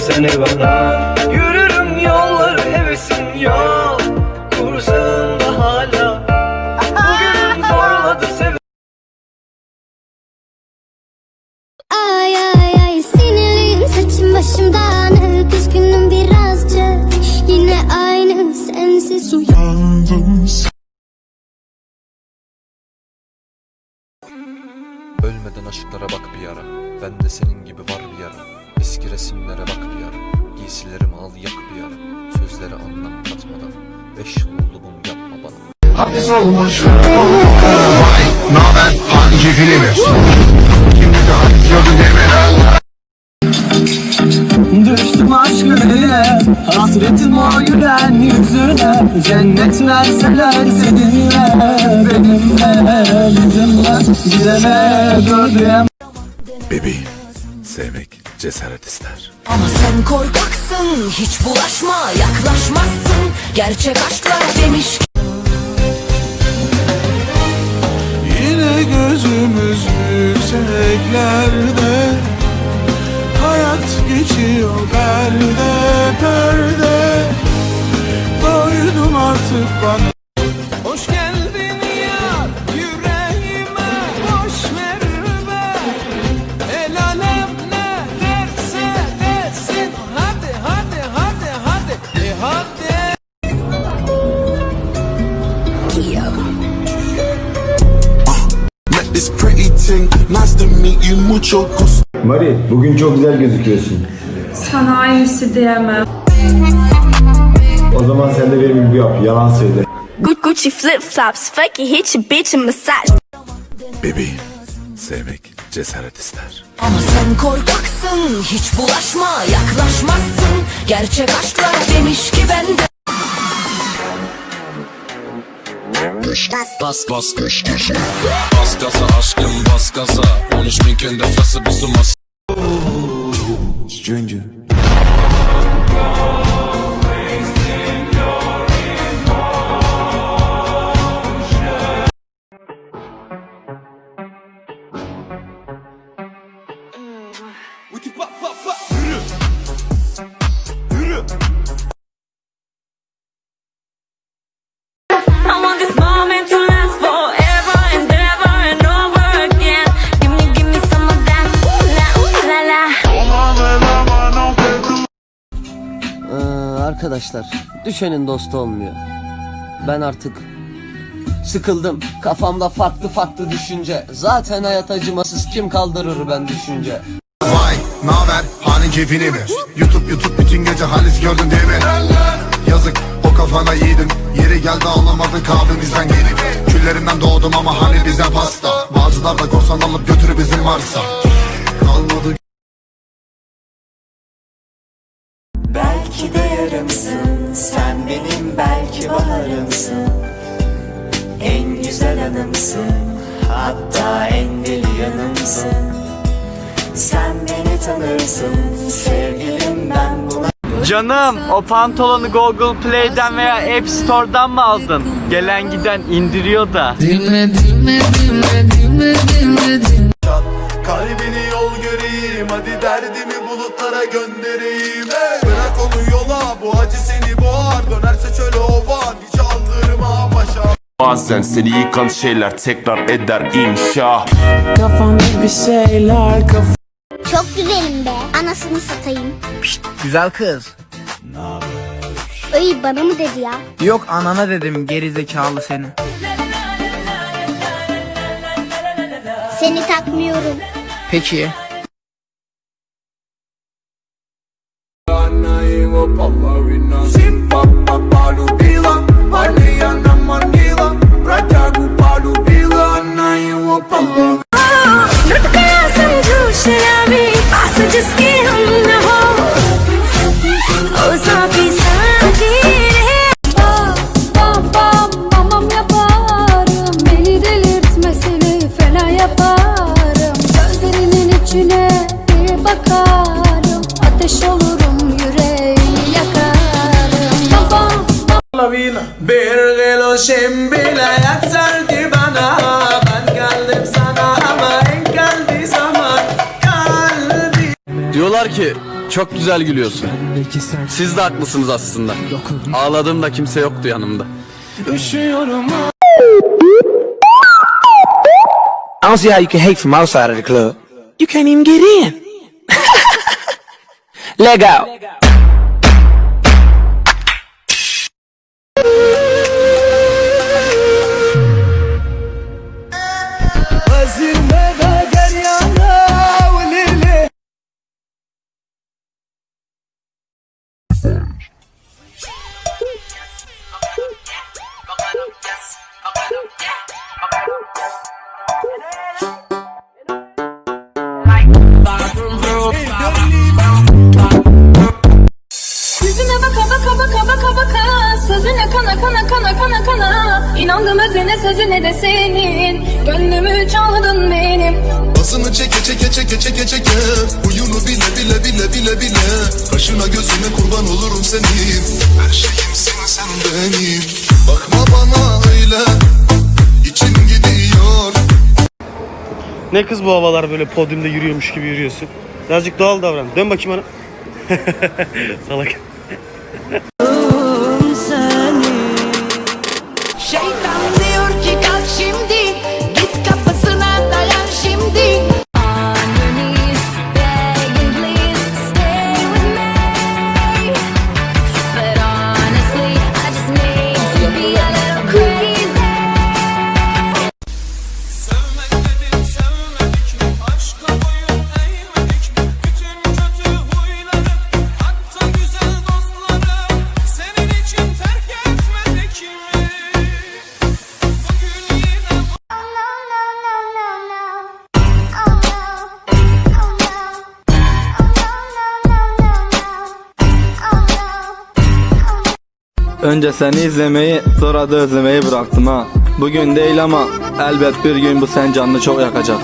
seni bana Yürürüm yolları hevesin yol Kursağında hala. Bugün zorladı sev Ay ay ay sinirliyim saçım başım dağınık Üzgünüm birazcık. Yine aynı sensiz uyandım Ölmeden aşklara bak bir ara. Ben de senin gibi var bir ara Eski resimlere bak bir ara. Giysilerimi al yak bir ara. Sözlere anlam katmadan. Beş yıl oldu bunu yapma bana. Hapis olmuş Vay naber? Hangi filmi? Şimdi de hapis gördün mi? Düştüm aşkın eline Hasretim o gülen yüzüne. Cennet verseler seninle Benimle Yüzümle Gidene gördüğüm Bebeğim, sevmek cesaret ister. Ama sen korkaksın hiç bulaşma yaklaşmazsın. Gerçek aşklar demiş. Ki Yine gözümüz yükseklerde. Hayat geçiyor perde perde Doydum artık bana Mari, bugün çok güzel gözüküyorsun. Sana aynısı diyemem. O zaman sen de benim gibi yap, yalan söyle. Gucci flip flops, fuck it, hit your bitch and massage. Bebeğim, sevmek cesaret ister. Ama sen korkaksın hiç bulaşma yaklaşmazsın Gerçek aşklar demiş ki bende Bas bas kış kış Bas gaza aşkım bas gaza 13 bin kendi fası arkadaşlar düşenin dostu olmuyor. Ben artık sıkıldım. Kafamda farklı farklı düşünce. Zaten hayat acımasız kim kaldırır ben düşünce. Vay naber hangi filmi YouTube YouTube bütün gece halis gördün değil mi Yazık o kafana yiğidin Yeri geldi ağlamadın kahvemizden yedik Küllerimden doğdum ama hani bize pasta Bağcılar da korsan alıp götürü bizim varsa Kalmadı yarımsın, sen benim belki baharımsın. En güzel anımsın, hatta en deli yanımsın. Sen beni tanırsın, sevgilim ben buna Canım o pantolonu Google Play'den veya App Store'dan mı aldın? Gelen giden indiriyor da. Kalbini yol göreyim Hadi derdimi bulutlara göndereyim. Hey. Bazen seni yıkan şeyler tekrar eder inşa Kafamda bir şeyler kaf Çok güzelim be anasını satayım Pişt, Güzel kız Ay bana mı dedi ya Yok anana dedim geri zekalı seni Seni takmıyorum Peki Simpa papalu bilan İçine bir bakarım Ateş olurum yüreğimi yakarım Bam bam Bir gelo şembile yatsaldi bana Ben geldim sana ama en geldi zaman Kalbi Diyorlar ki Çok güzel gülüyorsun. Siz de haklısınız aslında. Ağladığımda kimse yoktu yanımda. I don't see how you can hate from outside of the club. You can't even get in. Leg out. Leg out. Kana kana kana kana kana. İnandım özüne sözüne de senin. Gönlümü çaldın benim. Basını çeke çeke çeke çeke çeke. Huyunu bile bile bile bile bile. Kaşına gözüne kurban olurum senin. Her şeyimsin sen benim. Bakma bana öyle. İçim gidiyor. Ne kız bu havalar böyle podyumda yürüyormuş gibi yürüyorsun. Birazcık doğal davran. Dön bakayım bana. Salak. Önce seni izlemeyi, sonra da özlemeyi bıraktım ha. Bugün değil ama elbet bir gün bu sen canını çok yakacak.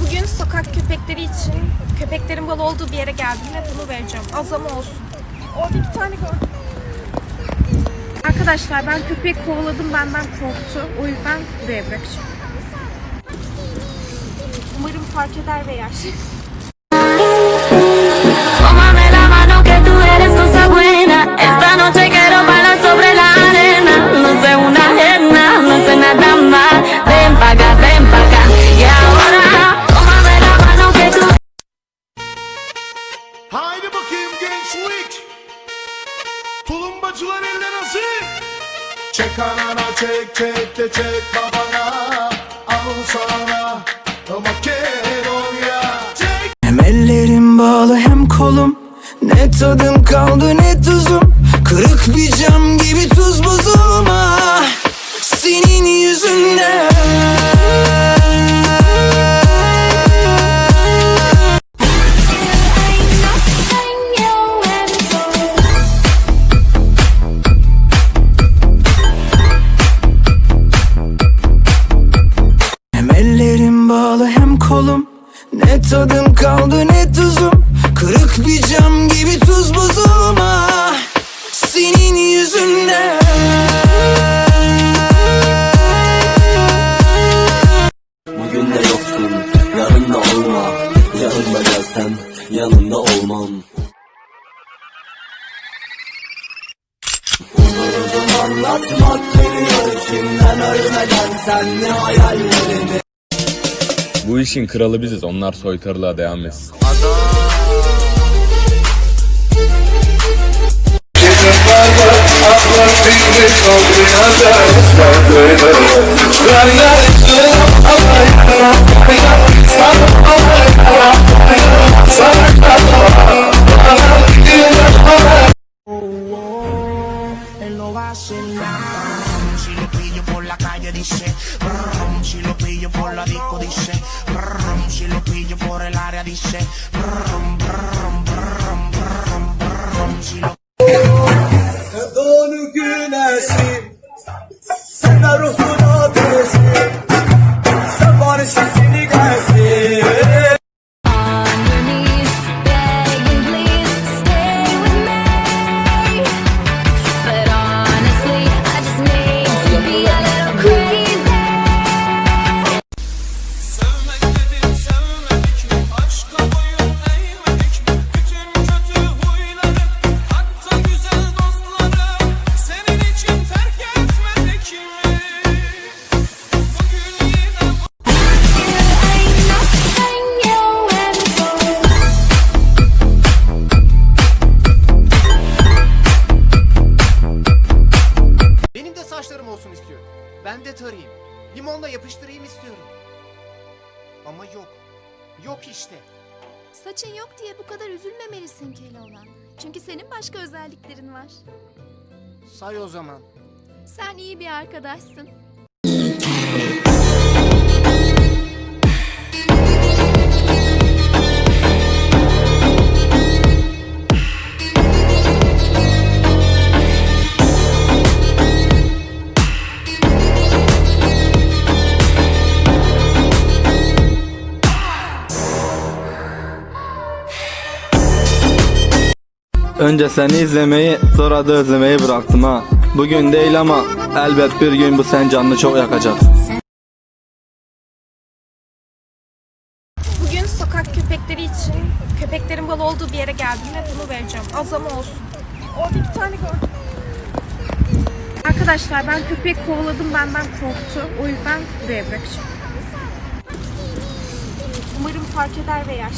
Bugün sokak köpekleri için köpeklerin bal olduğu bir yere geldim ve bunu vereceğim. Az ama olsun. Orada bir tane gördüm. Arkadaşlar ben köpeği kovaladım benden korktu. O yüzden buraya bırakacağım. Umarım fark eder ve yer. Hem ellerim bağlı hem kolum. Ne tadım kaldı ne tuzum? Kırık bir cam gibi tuz buzum ah Senin yüzünden tadım kaldı ne tuzum? Kırık bir cam gibi tuz buzum ah Senin yüzünden. Bugün de yoksun yarın da olma. Yarın da gelsem yanında olmam. Anlatmak geliyor içimden ölmeden sen ne hayallerini Bu işin kralı biziz. Onlar soytarılığa devam etsin Si lo pillo por la calle dice. Brum, Si lo pillo por la disco dice. Brum, Si lo pillo por el área dice. Brum, brum, brum, brum, brum, Si lo Sen Ama yok. Yok işte. Saçın yok diye bu kadar üzülmemelisin Keloğlan. Çünkü senin başka özelliklerin var. Say o zaman. Sen iyi bir arkadaşsın. Önce seni izlemeyi sonra da özlemeyi bıraktım ha. Bugün değil ama elbet bir gün bu sen canını çok yakacak. Bugün sokak köpekleri için köpeklerin bal olduğu bir yere geldim ve bunu vereceğim. Az ama olsun. Orada bir tane gördüm. Arkadaşlar ben köpek kovaladım benden korktu. O yüzden buraya bırakacağım. Umarım fark eder ve yer.